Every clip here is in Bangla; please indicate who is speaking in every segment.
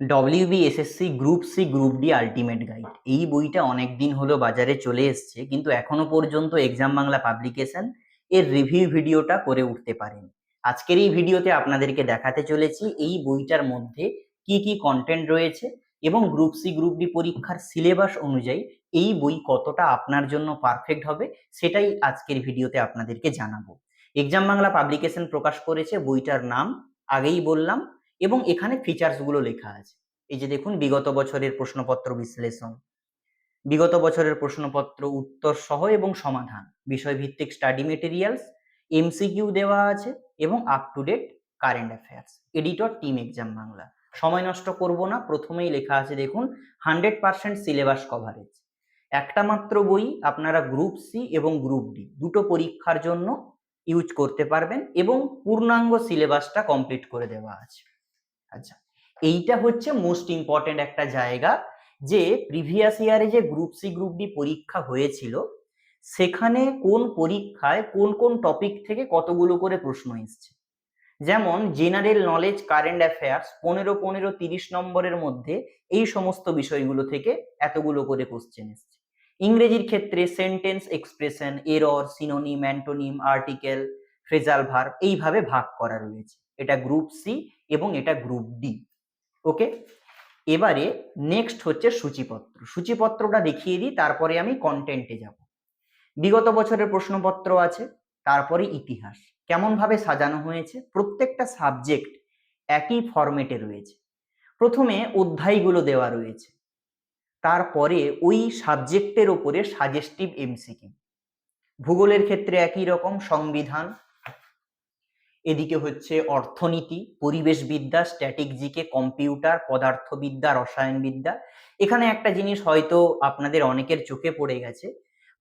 Speaker 1: WB SSC group C group D ultimate guide এই বইটা অনেক দিন হলো বাজারে চলে এসছে, কিন্তু এখনও পর্যন্ত এক্সাম বাংলা পাবলিকেশন এর রিভিউ ভিডিওটা করে উঠতে পারেনি। আজকের এই ভিডিওতে আপনাদেরকে দেখাতে চলেছি এই বইটার মধ্যে কি কি কন্টেন্ট রয়েছে এবং গ্রুপ সি গ্রুপ ডি পরীক্ষার সিলেবাস অনুযায়ী এই বই কতটা আপনার জন্য পারফেক্ট হবে সেটাই আজকের ভিডিওতে আপনাদেরকে জানাব। এক্সাম বাংলা পাবলিকেশন প্রকাশ করেছে, বইটার নাম আগেই বললাম এবং এখানে ফিচার্সগুলো লেখা আছে। এই যে দেখুন, বিগত বছরের প্রশ্নপত্র বিশ্লেষণ, বিগত বছরের প্রশ্নপত্র উত্তর সহ এবং সমাধান, বিষয়ভিত্তিক স্টাডি মেটেরিয়ালস এমসিকিউ দেওয়া আছে এবং up to date current affairs editor team exam Bangla. সময় নষ্ট করব না, প্রথমেই লেখা আছে দেখুন হান্ড্রেড পার্সেন্ট সিলেবাস কভারেজ একটা মাত্র বই আপনারা গ্রুপ সি এবং গ্রুপ ডি দুটো পরীক্ষার জন্য ইউজ করতে পারবেন এবং পূর্ণাঙ্গ সিলেবাসটা কমপ্লিট করে দেওয়া আছে। আচ্ছা এইটা হচ্ছে মোস্ট ইম্পর্টেন্ট একটা জায়গা যে প্রিভিয়াস ইয়ারে যে গ্রুপ সি গ্রুপ ডি পরীক্ষা হয়েছিল, সেখানে কোন পরীক্ষায় কোন কোন টপিক থেকে কতগুলো করে প্রশ্ন এসছে? যেমন জেনারেল নলেজ কারেন্ট অ্যাফেয়ার্স পনেরো পনেরো, তিরিশ নম্বরের মধ্যে এই সমস্ত বিষয়গুলো থেকে এতগুলো করে কোশ্চেন এসছে। ইংরেজির ক্ষেত্রে sentence expression error synonym antonym article phrasal verb এইভাবে ভাগ করা রয়েছে। এটা গ্রুপ সি এবং এটা গ্রুপ ডি ওকে এবারে নেক্সট হচ্ছে সূচিপত্র। সূচিপত্রটা দেখিয়ে দিই, তারপরে আমি কন্টেন্টে যাব। বিগত বছরের প্রশ্নপত্র আছে, তারপরে ইতিহাস। কেমন ভাবে সাজানো হয়েছে, প্রত্যেকটা সাবজেক্ট একই ফরম্যাটে রয়েছে। প্রথমে অধ্যায়গুলো দেওয়া রয়েছে, তারপরে ওই সাবজেক্টের ওপরে সাজেস্টিভ এমসিকিউ ভূগোলের ক্ষেত্রে একই রকম, সংবিধান এদিকে হচ্ছে অর্থনীতি, পরিবেশবিদ্যা স্ট্যাটিক জিকে কম্পিউটার পদার্থবিদ্যা, রসায়নবিদ্যা। এখানে একটা জিনিস হয়তো আপনাদের অনেকের চোখে পড়ে গেছে।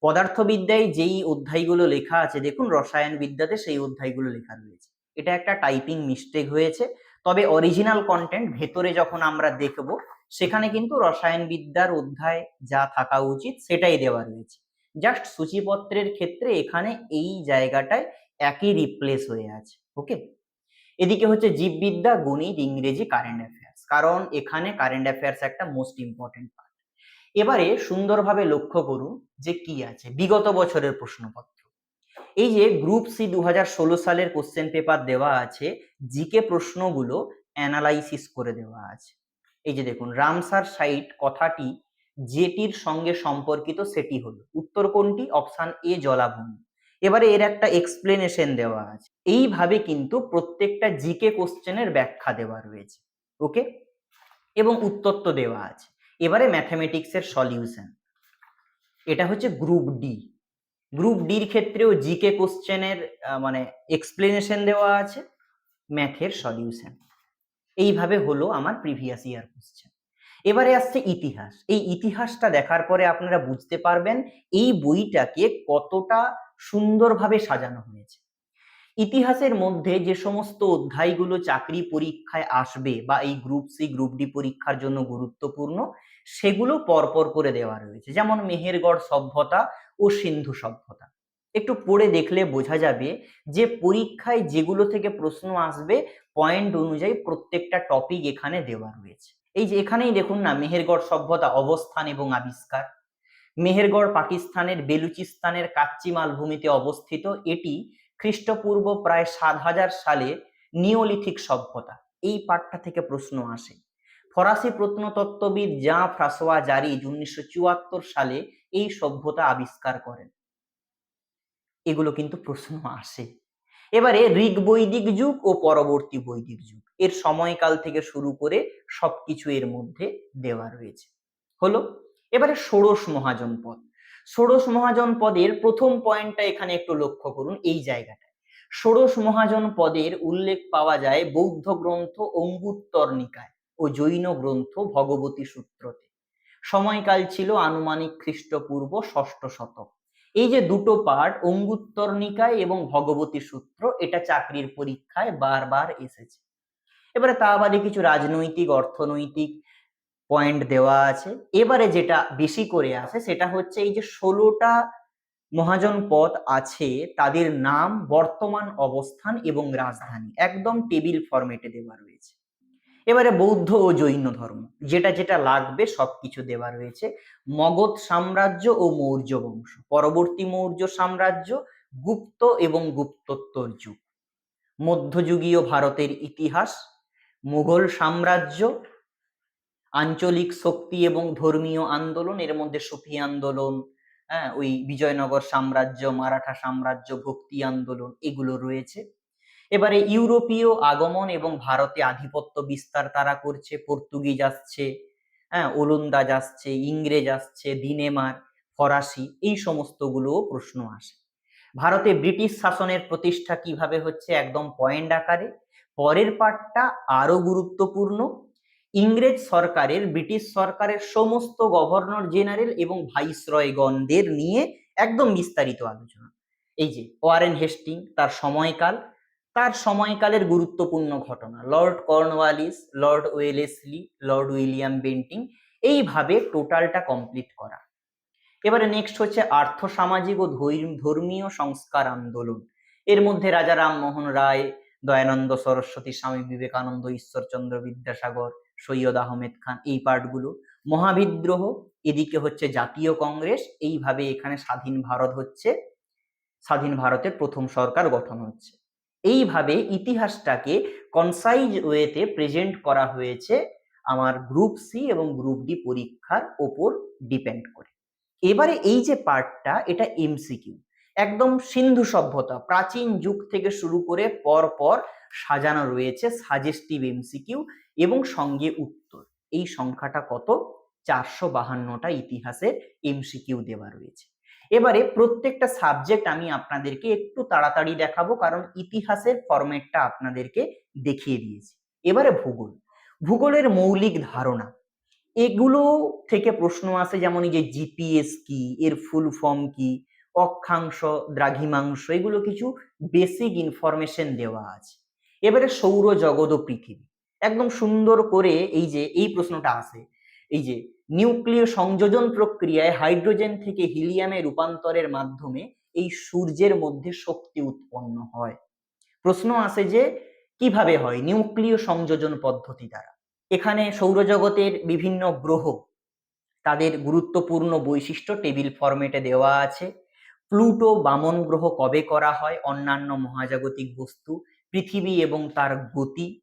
Speaker 1: পদার্থবিদ্যায় যেই অধ্যায়গুলো লেখা আছে, দেখুন রসায়নবিদ্যাতে সেই অধ্যায়গুলো লেখা রয়েছে। এটা একটা টাইপিং মিস্টেক হয়েছে। তবে অরিজিনাল কন্টেন্ট ভেতরে যখন আমরা দেখব, সেখানে কিন্তু রসায়নবিদ্যার অধ্যায় যা থাকা উচিত সেটাই দেওয়া রয়েছে। জাস্ট সূচিপত্রের ক্ষেত্রে এখানে এই জায়গাটায় একই রিপ্লেস হয়ে আছে। ওকে এদিকে হচ্ছে জীববিদ্যা, গণিত, ইংরেজি কারেন্ট অ্যাফেয়ার্স কারণ এখানে কারেন্ট অ্যাফেয়ার্স একটা মোস্ট ইম্পর্টেন্ট পার্ট এবারে সুন্দরভাবে লক্ষ্য করুন যে কি আছে। বিগত বছরের প্রশ্নপত্র। এই যে গ্রুপ সি দু হাজার ষোলো সালের কোশ্চেন পেপার দেওয়া আছে জিকে প্রশ্নগুলো অ্যানালাইসিস করে দেওয়া আছে। এই যে দেখুন, রামসার সাইট কথাটি যেটির সঙ্গে সম্পর্কিত সেটি হলো। উত্তর কোনটি? অপশান এ জলাভূমি। এবারে এর একটা এক্সপ্লেনেশন দেওয়া আছে। এইভাবে কিন্তু প্রত্যেকটা জিকে কোশ্চেনের ব্যাখ্যা দেওয়া রয়েছে। ওকে এবং উত্তর তো দেওয়া আছে। এবারে ম্যাথামেটিক্সের সলিউশন এটা হচ্ছে গ্রুপ ডি গ্রুপ ডির ক্ষেত্রেও জিকে কোশ্চেনের মানে এক্সপ্লেনেশন দেওয়া আছে। ম্যাথের সলিউশন এইভাবে হলো আমার প্রিভিয়াস ইয়ার কোশ্চেন এবারে আসছে ইতিহাস। এই ইতিহাসটা দেখার পরে আপনারা বুঝতে পারবেন এই বইটাকে কতটা সুন্দরভাবে সাজানো হয়েছে। ইতিহাসের মধ্যে যে সমস্ত অধ্যায়গুলো চাকরি পরীক্ষায় আসবে বা এই গ্রুপ সি গ্রুপ ডি পরীক্ষার জন্য গুরুত্বপূর্ণ, সেগুলো পরপর করে দেওয়া রয়েছে। যেমন মেহেরগড় সভ্যতা ও সিন্ধু সভ্যতা। একটু পড়ে দেখলে বোঝা যাবে যে পরীক্ষায় যেগুলো থেকে প্রশ্ন আসবে পয়েন্ট অনুযায়ী প্রত্যেকটা টপিক এখানে দেওয়া রয়েছে। এই যে এখানেই দেখুন না, মেহেরগড় সভ্যতা অবস্থান এবং আবিষ্কার। মেহেরগড় পাকিস্তানের বেলুচিস্তানের কাচ্চি মালভূমিতে অবস্থিত, এটি খ্রিস্টপূর্ব প্রায় সাত হাজার সালে নিওলিথিক সভ্যতা। এই পাঠটা থেকে প্রশ্ন আসে। ফরাসি প্রত্নতত্ত্ববিদ জা ফ্রাসোয়া জারিজ উনিশশো চুয়াত্তর সালে এই সভ্যতা আবিষ্কার করেন। এগুলো কিন্তু প্রশ্ন আসে। এবারে ঋগ বৈদিক যুগ ও পরবর্তী বৈদিক যুগ। এর সময়কাল থেকে শুরু করে সবকিছু এর মধ্যে দেওয়া রয়েছে। হলো এবারে ষোড়শ মহাজনপদ ষোড়শ মহাজন পদের প্রথম পয়েন্টটা এখানে একটু লক্ষ্য করুন এই জায়গাটায়। ষোড়শ মহাজন পদের উল্লেখ পাওয়া যায় বৌদ্ধ গ্রন্থ অঙ্গুত্তর নিকায় ও জৈন গ্রন্থ ভগবতী সূত্রতে। সময়কাল ছিল আনুমানিক খ্রিস্টপূর্ব ষষ্ঠ শতক। এই যে দুটো পার্ট অঙ্গুত্তর নিকায় এবং ভগবতী সূত্র, এটা চাকরির পরীক্ষায় বারবার এসেছে। এবারে তা বাদে কিছু রাজনৈতিক, অর্থনৈতিক পয়েন্ট দেওয়া আছে। এবারে যেটা বেশি করে আছে সেটা হচ্ছে এই যে ষোলোটা মহাজন পদ আছে, তাদের নাম, বর্তমান অবস্থান এবং রাজধানী। একদম টেবিল ফরম্যাটে দেওয়া রয়েছে। এবারে বৌদ্ধ ও জৈন ধর্ম, যেটা যেটা লাগবে সবকিছু দেওয়া রয়েছে। মগধ সাম্রাজ্য ও মৌর্য বংশ, পরবর্তী মৌর্য সাম্রাজ্য, গুপ্ত এবং গুপ্তোত্তর যুগ। মধ্যযুগীয় ভারতের ইতিহাস, মুঘল সাম্রাজ্য আঞ্চলিক শক্তি এবং ধর্মীয় আন্দোলন, এর মধ্যে সুফি আন্দোলন হ্যাঁ ওই বিজয়নগর সাম্রাজ্য, মারাঠা সাম্রাজ্য, ভক্তি আন্দোলন, এগুলো রয়েছে। এবারে ইউরোপীয় আগমন এবং ভারতে আধিপত্য বিস্তার তারা করছে, পর্তুগিজ আসছে হ্যাঁ ওলন্দাজ আসছে, ইংরেজ আসছে দিনেমার ফরাসি, এই সমস্তগুলোও প্রশ্ন আসে। ভারতে ব্রিটিশ শাসনের প্রতিষ্ঠা কীভাবে হচ্ছে, একদম পয়েন্ট আকারে। পরের পার্টটা আরও গুরুত্বপূর্ণ। ইংরেজ সরকারের, ব্রিটিশ সরকারের সমস্ত গভর্নর জেনারেল এবং ভাইসরয়গণদের নিয়ে একদম বিস্তারিত আলোচনা। এই যে, ওয়ারেন হেস্টিং, তার সময়কাল, তার সময়কালের গুরুত্বপূর্ণ ঘটনা, Lord Cornwallis, Lord Wellesley, Lord William Bentinck, এইভাবে টোটালটা কমপ্লিট করা। এবারে নেক্সট হচ্ছে আর্থ সামাজিক ও ধৈর- ধর্মীয় সংস্কার আন্দোলন। এর মধ্যে রাজা রামমোহন রায়, দয়ানন্দ সরস্বতী স্বামী বিবেকানন্দ, ঈশ্বরচন্দ্র বিদ্যাসাগর সৈয়দ আহমেদ খান, এই পার্টগুলো। মহাবিদ্রোহ, এদিকে হচ্ছে জাতীয় কংগ্রেস, এইভাবে এখানে স্বাধীন ভারত হচ্ছে, স্বাধীন ভারতের প্রথম সরকার গঠন হচ্ছে। এইভাবে ইতিহাসটাকে কনসাইজ ওয়েতে প্রেজেন্ট করা হয়েছে আমার গ্রুপ সি এবং গ্রুপ ডি পরীক্ষার ওপর ডিপেন্ড করে। এবারে এই যে পার্টটা এটা এমসিকিউ একদম সিন্ধু সভ্যতা, প্রাচীন যুগ থেকে শুরু করে পর পর সাজানো রয়েছে সাজেস্টিভ এমসিকিউ এবং সঙ্গে উত্তর। এই সংখ্যাটা কত? চারশো বাহান্নটা ইতিহাসের এমসিকিউ দেওয়া রয়েছে। এবারে প্রত্যেকটা সাবজেক্ট আমি আপনাদেরকে একটু তাড়াতাড়ি দেখাবো, কারণ ইতিহাসের ফরম্যাটটা আপনাদেরকে দেখিয়ে দিয়েছি। এবারে ভূগোল। ভূগোলের মৌলিক ধারণা। এগুলো থেকে প্রশ্ন আসে যেমন এই যে জিপিএস কি, এর ফুল ফর্ম কি অক্ষাংশ, দ্রাঘিমাংশ, এগুলো কিছু বেসিক ইনফরমেশন দেওয়া আছে। এবারে সৌরজগৎ ও পৃথিবী। একদম সুন্দর করে এই যে, এই প্রশ্নটা আসে। এই যে নিউক্লিয় সংযোজন প্রক্রিয়ায় হাইড্রোজেন থেকে হিলিয়ামে রূপান্তরের মাধ্যমে এই সূর্যের মধ্যে শক্তি উৎপন্ন হয়। প্রশ্ন আসে যে, কীভাবে হয় নিউক্লিয় সংযোজন পদ্ধতি দ্বারা? এখানে সৌরজগতের বিভিন্ন গ্রহ, তাদের গুরুত্বপূর্ণ বৈশিষ্ট্য টেবিল ফরম্যাটে দেওয়া আছে। প্লুটো বামন গ্রহ কবে করা হয়, অন্যান্য মহাজাগতিক বস্তু, পৃথিবী এবং তার গতি?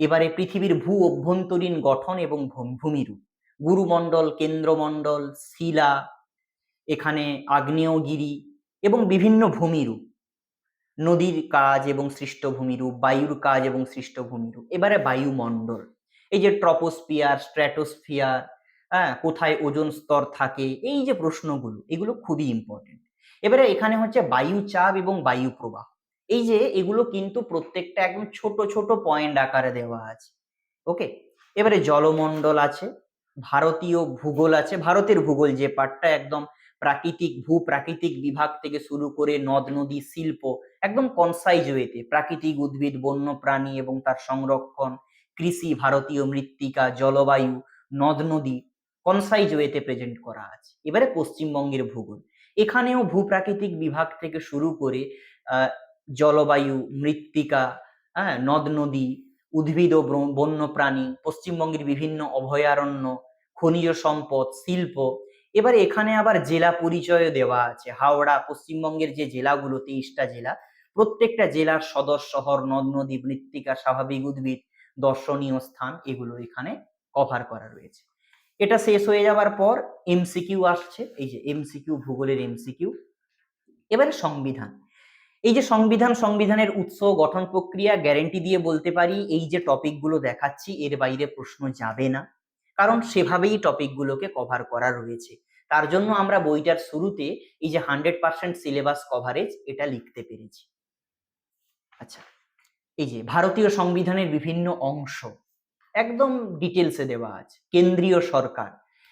Speaker 1: এবারে পৃথিবীর ভূ অভ্যন্তরীণ গঠন এবং ভূমিরূপ। গুরুমণ্ডল, কেন্দ্রমণ্ডল, শিলা, এখানে আগ্নেয়গিরি এবং বিভিন্ন ভূমিরূপ। নদীর কাজ এবং সৃষ্ট ভূমিরূপ বায়ুর কাজ এবং সৃষ্ট ভূমিরূপ এবারে বায়ুমণ্ডল। এই যে ট্রপোস্ফিয়ার, স্ট্র্যাটোস্ফিয়ার হ্যাঁ কোথায় ওজন স্তর থাকে, এই যে প্রশ্নগুলো, এগুলো খুবই ইম্পর্টেন্ট এবারে এখানে হচ্ছে বায়ু চাপ এবং বায়ু প্রবাহ। এই যে এগুলো কিন্তু প্রত্যেকটা একদম ছোট ছোট পয়েন্ট আকারে দেওয়া আছে। ওকে এবারে জলমণ্ডল আছে, ভারতীয় ভূগোল আছে, ভারতের ভূগোল যে পার্টটা একদম প্রাকৃতিক ভূ, প্রাকৃতিক বিভাগ থেকে শুরু করে নদ, নদী, শিল্প, একদম কনসাইজ ওয়েতে প্রাকৃতিক উদ্ভিদ, বন্য প্রাণী এবং তার সংরক্ষণ, কৃষি, ভারতীয় মৃত্তিকা, জলবায়ু, নদ, নদী কনসাইজ ওয়েতে প্রেজেন্ট করা আছে। এবারে পশ্চিমবঙ্গের ভূগোল। এখানেও ভূপ্রাকৃতিক বিভাগ থেকে শুরু করে জলবায়ু, মৃত্তিকা হ্যাঁ নদ নদী, উদ্ভিদ ও বন্য প্রাণী, পশ্চিমবঙ্গের বিভিন্ন অভয়ারণ্য, খনিজ সম্পদ, শিল্প। এবারে এখানে আবার জেলা পরিচয় দেওয়া আছে। হাওড়া, পশ্চিমবঙ্গের যে জেলাগুলো, তেইশটা জেলা, প্রত্যেকটা জেলার সদর শহর, নদ নদী, মৃত্তিকা, স্বাভাবিক উদ্ভিদ, দর্শনীয় স্থান এগুলো এখানে কভার করা রয়েছে। এটা শেষ হয়ে যাওয়ার পর এমসিকিউ আসছে, এই যে এমসিকিউ ভূগোলের এমসিকিউ এবারে সংবিধান। এই যে সংবিধান, সংবিধানের উৎস, গঠন প্রক্রিয়া গ্যারেন্টি দিয়ে বলতে পারি, এই যে টপিকগুলো দেখাচ্ছি, এর বাইরে প্রশ্ন যাবে না। কারণ সেভাবেই টপিকগুলোকে কভার করা রয়েছে। তার জন্য আমরা বইটার শুরুতে এই যে হান্ড্রেড পার্সেন্ট সিলেবাস কভারেজ এটা লিখতে পেরেছি। আচ্ছা এই যে ভারতীয় সংবিধানের বিভিন্ন অংশ। একদম ডিটেলসে দেওয়া আছে। কেন্দ্রীয় সরকার।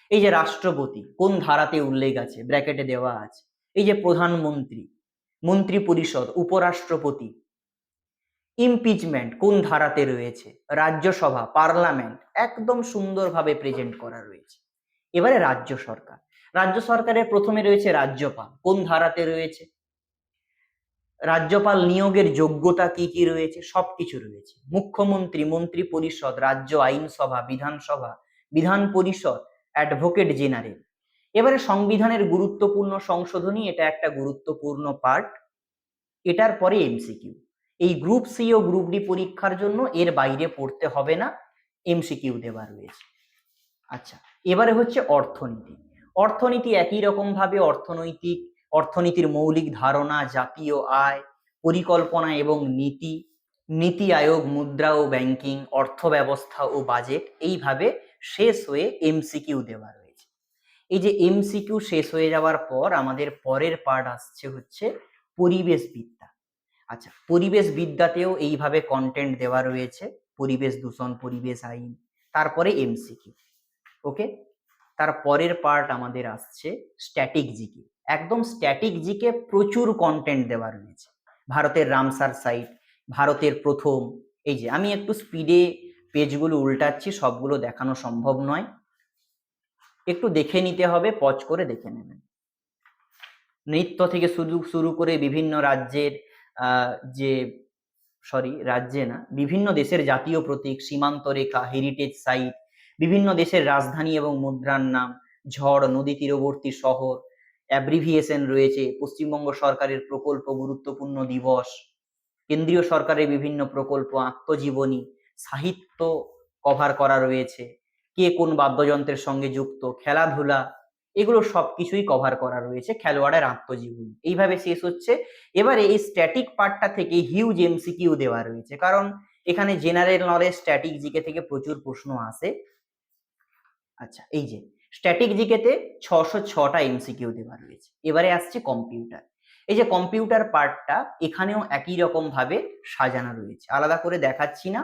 Speaker 1: এই যে রাষ্ট্রপতি, কোন ধারাতে উল্লেখ আছে? ব্র্যাকেটে দেওয়া আছে। এই যে প্রধানমন্ত্রী মন্ত্রী পরিষদ উপরাষ্ট্রপতি ইমপিচমেন্ট কোন ধারাতে রয়েছে? রাজ্যসভা পার্লামেন্ট একদম সুন্দরভাবে প্রেজেন্ট করা রয়েছে। এবারে রাজ্য সরকার। রাজ্য সরকারের প্রথমে রয়েছে রাজ্যপাল। কোন ধারাতে রয়েছে? রাজ্যপাল নিয়োগের যোগ্যতা কি কি রয়েছে? সবকিছু রয়েছে। মুখ্যমন্ত্রী মন্ত্রী পরিষদ রাজ্য আইনসভা, বিধানসভা, বিধান পরিষদ, অ্যাডভোকেট জেনারেল। এবারে সংবিধানের গুরুত্বপূর্ণ সংশোধনী, এটা একটা গুরুত্বপূর্ণ পার্ট। এটার পরে এমসিকিউ। এই গ্রুপ সি ও গ্রুপ ডি পরীক্ষার জন্য এর বাইরে পড়তে হবে না। এমসিকিউ দেওয়া রয়েছে। আচ্ছা এবারে হচ্ছে অর্থনীতি। অর্থনীতি একই রকম ভাবে অর্থনৈতিক অর্থনীতির মৌলিক ধারণা, জাতীয় আয়, পরিকল্পনা এবং নীতি নীতি আয়োগ, মুদ্রা ও ব্যাংকিং অর্থ ব্যবস্থা ও বাজেট এইভাবে শেষ হয়ে এমসিকিউ দেওয়া রয়েছে। এই যে এমসিকিউ শেষ হয়ে যাওয়ার পর আমাদের পরের পার্ট আসছে হচ্ছে পরিবেশ বিদ্যা। আচ্ছা পরিবেশ বিদ্যাতেও এইভাবে কন্টেন্ট দেওয়া রয়েছে, পরিবেশ দূষণ, পরিবেশ আইন, তারপরে এমসিকিউ। ওকে তার পরের পার্ট আমাদের আসছে স্ট্যাটিক জিকে একদম স্ট্যাটিক জিকে প্রচুর কন্টেন্ট দেওয়া রয়েছে। ভারতের রামসার সাইট ভারতের প্রথম, এই যে আমি একটু স্পিডে পেজগুলো উল্টাচ্ছি, সবগুলো দেখানো সম্ভব নয়। একটু দেখে নিতে হবে পজ করে দেখে নেবেন। নৃত্য থেকে শুরু শুরু করে বিভিন্ন রাজ্যের যে সরি রাজ্যে না, বিভিন্ন দেশের জাতীয় প্রতীক, সীমান্ত রেখা হেরিটেজ সাইট বিভিন্ন দেশের রাজধানী এবং মুদ্রার নাম, ঝড়, নদী তীরবর্তী শহর অ্যাব্রিভিয়েশন রয়েছে, পশ্চিমবঙ্গ সরকারের প্রকল্প গুরুত্বপূর্ণ দিবস, কেন্দ্রীয় সরকারের বিভিন্ন প্রকল্প, আত্মজীবনী, সাহিত্য কভার করা রয়েছে, কে কোন বাদ্যযন্ত্রের সঙ্গে যুক্ত, খেলাধুলা, এগুলো সব কিছুই কভার করা রয়েছে খেলোয়াড়ের আত্মজীবনী। এইভাবে শেষ হচ্ছে। এবারে এই স্ট্যাটিক পার্টটা থেকে হিউজ এমসিকিউ দেওয়া রয়েছে, কারণ এখানে জেনারেল নলেজ স্ট্যাটিক জিকে থেকে প্রচুর প্রশ্ন আসে। আচ্ছা এই যে স্ট্যাটিক জিকেতে ছশো ছটা এমসিকিউ দেওয়া রয়েছে। এবারে আসছে কম্পিউটার এই যে কম্পিউটার পার্টটা এখানেও একই রকম ভাবে সাজানো রয়েছে। আলাদা করে দেখাচ্ছি না।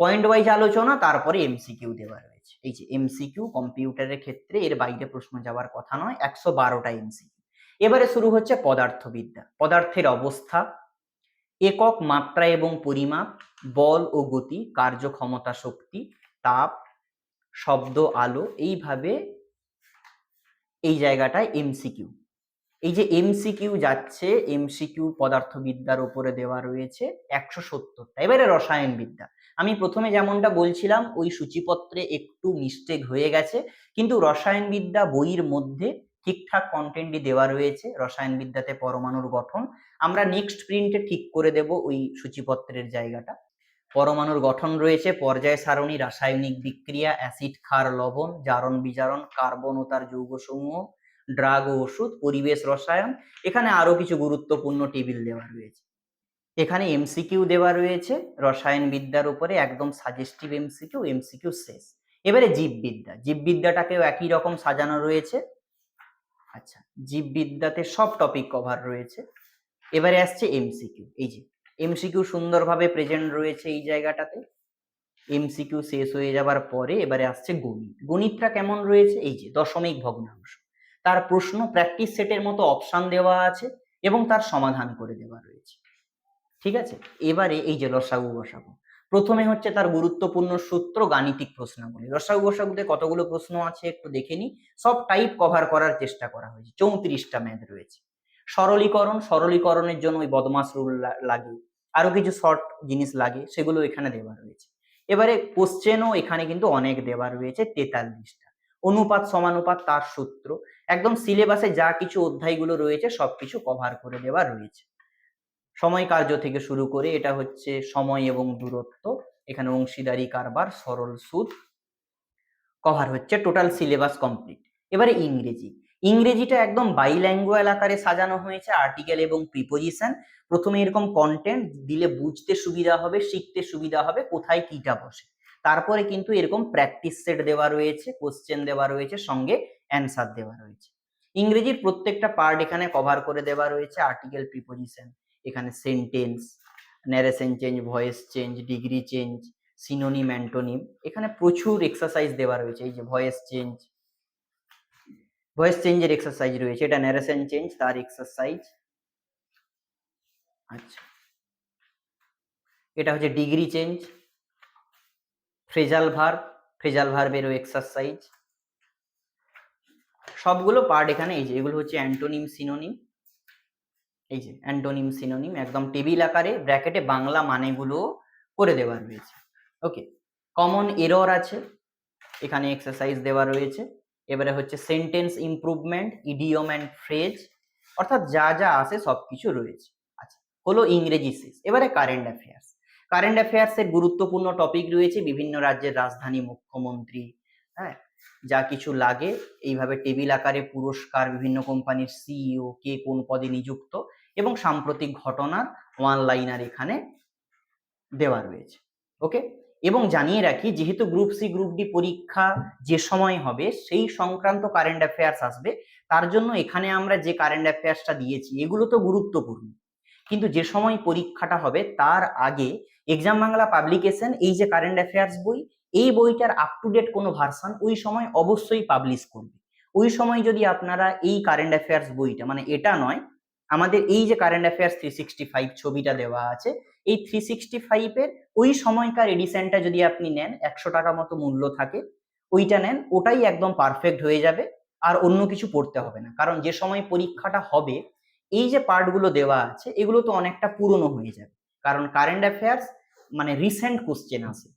Speaker 1: পয়েন্ট ওয়াইজ আলোচনা, তারপরে এমসিকিউ দেওয়া রয়েছে। এই যে এমসিকিউ কম্পিউটারের ক্ষেত্রে এর বাইরে প্রশ্ন যাওয়ার কথা নয়, একশো বারোটা এমসিকিউ এবারে শুরু হচ্ছে পদার্থবিদ্যা। পদার্থের অবস্থা, একক মাত্রা এবং পরিমাপ, বল ও গতি, কার্যক্ষমতা শক্তি, তাপ শব্দ, আলো এইভাবে এই জায়গাটায় এমসিকিউ এই যে এমসিকিউ যাচ্ছে এমসিকিউ পদার্থবিদ্যার উপরে দেওয়া রয়েছে একশো সত্তরটা। এবারে রসায়ন বিদ্যা আমি প্রথমে যেমনটা বলছিলাম, ওই সূচিপত্রে একটু মিস্টেক হয়ে গেছে, কিন্তু রসায়ন বিদ্যা বইয়ের মধ্যে ঠিকঠাক কন্টেন্টই দেওয়া রয়েছে রসায়ন বিদ্যাতে পরমাণুর গঠন। আমরা নেক্সট প্রিন্টে ঠিক করে দেব ওই সূচিপত্রের জায়গাটা। পরমাণুর গঠন রয়েছে পর্যায় সারণী, রাসায়নিক বিক্রিয়া, অ্যাসিড, ক্ষার, লবণ, জারণ বিজারণ, কার্বন ও তার যৌগসমূহ, ড্রাগ ও ওষুধ, পরিবেশ রসায়ন। এখানে আরও কিছু গুরুত্বপূর্ণ টেবিল দেওয়া রয়েছে। এখানে এমসিকিউ দেওয়া রয়েছে। রসায়ন বিদ্যার উপরে একদম সাজেস্টিভ এমসিকিউ এমসিকিউ শেষ। এবারে জীববিদ্যা। জীববিদ্যাটাকেও একই রকম সাজানো রয়েছে। আচ্ছা জীববিদ্যাতে সব টপিক কভার রয়েছে। এবারে আসছে এমসিকিউ। এই যে এমসিকিউ সুন্দরভাবে প্রেজেন্ট রয়েছে এই জায়গাটাতে। এমসিকিউ শেষ হয়ে যাবার পরে এবারে আসছে গণিত। গণিতটা কেমন রয়েছে? এই যে দশমিক ভগ্নাংশ। তার প্রশ্ন প্র্যাকটিস সেটের মতো অপশান দেওয়া আছে এবং তার সমাধান করে দেওয়া রয়েছে। ঠিক আছে? এবারে এই যে লসাগু বসাগু প্রথমে হচ্ছে তার গুরুত্বপূর্ণ সূত্র গাণিতিক প্রশ্নাবলী। রসাগু বসাগুতে কতগুলো প্রশ্ন আছে একটু দেখে নি সব টাইপ কভার করার চেষ্টা করা হয়েছে। চৌত্রিশটা ম্যাথ রয়েছে। সরলীকরণ, সরলীকরণের জন্য ওই বদমাস রুল লাগে। আরও কিছু শর্ট জিনিস লাগে, সেগুলো এখানে দেওয়া রয়েছে। এবারে কোশ্চেনও এখানে কিন্তু অনেক দেওয়া রয়েছে, তেতাল্লিশটা। অনুপাত সমানুপাত তার সূত্র। একদম সিলেবাসে যা কিছু অধ্যায়গুলো রয়েছে সব কিছু কভার করে দেওয়া রয়েছে। সময় কার্য থেকে শুরু করে এটা হচ্ছে সময় এবং দূরত্ব। এখানে অংশীদারি, কারবার, সরল সুদ। কভার হচ্ছে টোটাল সিলেবাস কমপ্লিট এবারে ইংরেজি। ইংরেজিটা একদম বাইল্যাঙ্গুয়াল আকারে সাজানো হয়েছে আর্টিকেল এবং প্রিপোজিশন প্রথমে এরকম কন্টেন্ট দিলে বুঝতে সুবিধা হবে, শিখতে সুবিধা হবে, কোথায় কিটা বসে। তারপরে কিন্তু এরকম প্র্যাকটিস সেট দেওয়া রয়েছে কোশ্চেন দেওয়া রয়েছে, সঙ্গে অ্যান্সার দেওয়া রয়েছে। ইংরেজির প্রত্যেকটা পার্ট এখানে কভার করে দেওয়া রয়েছে আর্টিকেল প্রিপোজিশন এখানে sentence narration change voice change degree change synonym antonym এখানে প্রচুর এক্সারসাইজ দেওয়া রয়েছে, এই যে ভয়েস চেঞ্জ ভয়েস চেঞ্জের এক্সারসাইজ রয়েছে, এটা ন্যারেশন চেঞ্জ তার এক্সারসাইজ আচ্ছা। এটা হচ্ছে degree change phrasal verb phrasal ভার্বেরও exercise সবগুলো পার্ট এখানে, এই যে, এগুলো হচ্ছে অ্যান্টোনিম সিনোনিম এই যে অ্যান্টোনিম সিনোনিম একদম টেবিল আকারে ব্র্যাকেটে বাংলা মানেগুলো করে দেওয়া রয়েছে। ওকে কমন এরর আছে, এখানে এক্সারসাইজ দেওয়া রয়েছে। এবারে হচ্ছে sentence improvement idiom and phrase অর্থাৎ যা যা আছে সব কিছু রয়েছে। আচ্ছা হলো ইংরেজি শেষ। এবারে কারেন্ট অ্যাফেয়ার্স কারেন্ট অ্যাফেয়ার্সের গুরুত্বপূর্ণ টপিক রয়েছে বিভিন্ন রাজ্যের রাজধানী মুখ্যমন্ত্রী। হ্যাঁ যা কিছু লাগে, এইভাবে টেবিল আকারে পুরস্কার, বিভিন্ন কোম্পানির সিইও কে কোন পদে নিযুক্ত এবং সাম্প্রতিক ঘটনার ওয়ান লাইনার এখানে দেওয়া রয়েছে। ওকে এবং জানিয়ে রাখি, যেহেতু গ্রুপ সি গ্রুপ ডি পরীক্ষা যে সময় হবে, সেই সংক্রান্ত কারেন্ট অ্যাফেয়ার্স আসবে। তার জন্য এখানে আমরা যে কারেন্ট অ্যাফেয়ার্সটা দিয়েছি, এগুলো তো গুরুত্বপূর্ণ। কিন্তু যে সময় পরীক্ষাটা হবে, তার আগে এক্সাম বাংলা পাবলিকেশন এই যে কারেন্ট অ্যাফেয়ার্স বই, এই বইটার আপ টু ডেট কোনো ভার্সন ওই সময় অবশ্যই পাবলিশ করবে। ওই সময় যদি আপনারা এই কারেন্ট অ্যাফেয়ার্স বইটা মানে এটা নয় আমাদের এই যে current affairs three sixty five ছবিটা দেওয়া আছে, এই থ্রি সিক্সটি ফাইভের ওই সময়কার এডিশনটা যদি আপনি নেন, একশো টাকা মতো মূল্য থাকে, ওইটা নেন, ওটাই একদম পারফেক্ট হয়ে যাবে, আর অন্য কিছু পড়তে হবে না। কারণ যে সময় পরীক্ষাটা হবে, এই যে পার্টগুলো দেওয়া আছে, এগুলো তো অনেকটা পুরনো হয়ে যাবে। কারণ কারেন্ট অ্যাফেয়ার্স মানে রিসেন্ট কোশ্চেন আছে।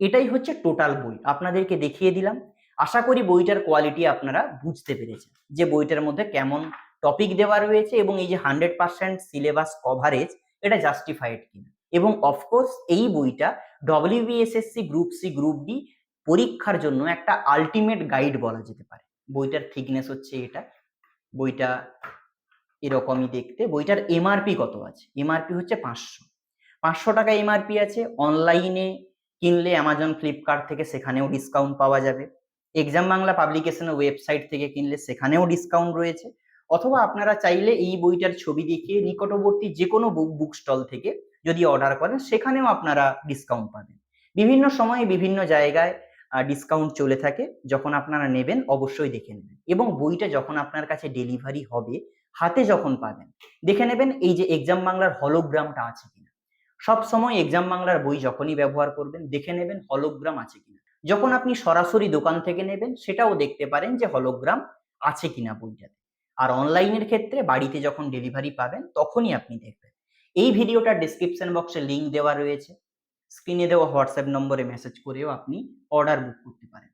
Speaker 1: এটাই হচ্ছে টোটাল বই। আপনাদেরকে দেখিয়ে দিলাম। আশা করি বইটার কোয়ালিটি আপনারা বুঝতে পেরেছেন যে বইটার মধ্যে কেমন টপিক দেওয়া রয়েছে এবং এই যে হান্ড্রেড পার্সেন্ট সিলেবাস কভারেজ এটা জাস্টিফাইড কিনা। এবং অফকোর্স এই বইটা W WBSSC group C group D পরীক্ষার জন্য একটা আলটিমেট গাইড বলা যেতে পারে। বইটার থিকনেস হচ্ছে এটা, বইটা এরকমই দেখতে। বইটার এমআরপি কত আছে? এমআরপি হচ্ছে পাঁচশো। পাঁচশো টাকা এমআরপি আছে অনলাইনে কিনলে অ্যামাজন ফ্লিপকার্ট থেকে সেখানেও ডিসকাউন্ট পাওয়া যাবে। এক্সাম বাংলা পাবলিকেশনের ওয়েবসাইট থেকে কিনলে সেখানেও ডিসকাউন্ট রয়েছে। অথবা আপনারা চাইলে এই বইটার ছবি দেখিয়ে নিকটবর্তী যে কোনো বুক স্টল থেকে যদি অর্ডার করেন, সেখানেও আপনারা ডিসকাউন্ট পাবেন। বিভিন্ন সময়ে বিভিন্ন জায়গায় ডিসকাউন্ট চলে থাকে। যখন আপনারা নেবেন, অবশ্যই দেখে নেবেন। এবং বইটা যখন আপনার কাছে ডেলিভারি হবে, হাতে যখন পাবেন, দেখে নেবেন এই যে এক্সাম বাংলার হলোগ্রামটা আছে কিনা। সব সময় এক্সাম বাংলার বই যখনই ব্যবহার করবেন, দেখে নেবেন হলোগ্রাম আছে কিনা। যখন আপনি সরাসরি দোকান থেকে নেবেন, সেটাও দেখতে পারেন যে হলোগ্রাম আছে কিনা বইটাতে। আর অনলাইনের ক্ষেত্রে বাড়িতে যখন ডেলিভারি পাবেন, তখনই আপনি দেখবেন। এই ভিডিওটা ডিসক্রিপশন বক্সে লিংক দেওয়া রয়েছে। স্ক্রিনে দেওয়া হোয়াটসঅ্যাপ নম্বরে মেসেজ করেও আপনি অর্ডার বুক করতে পারেন।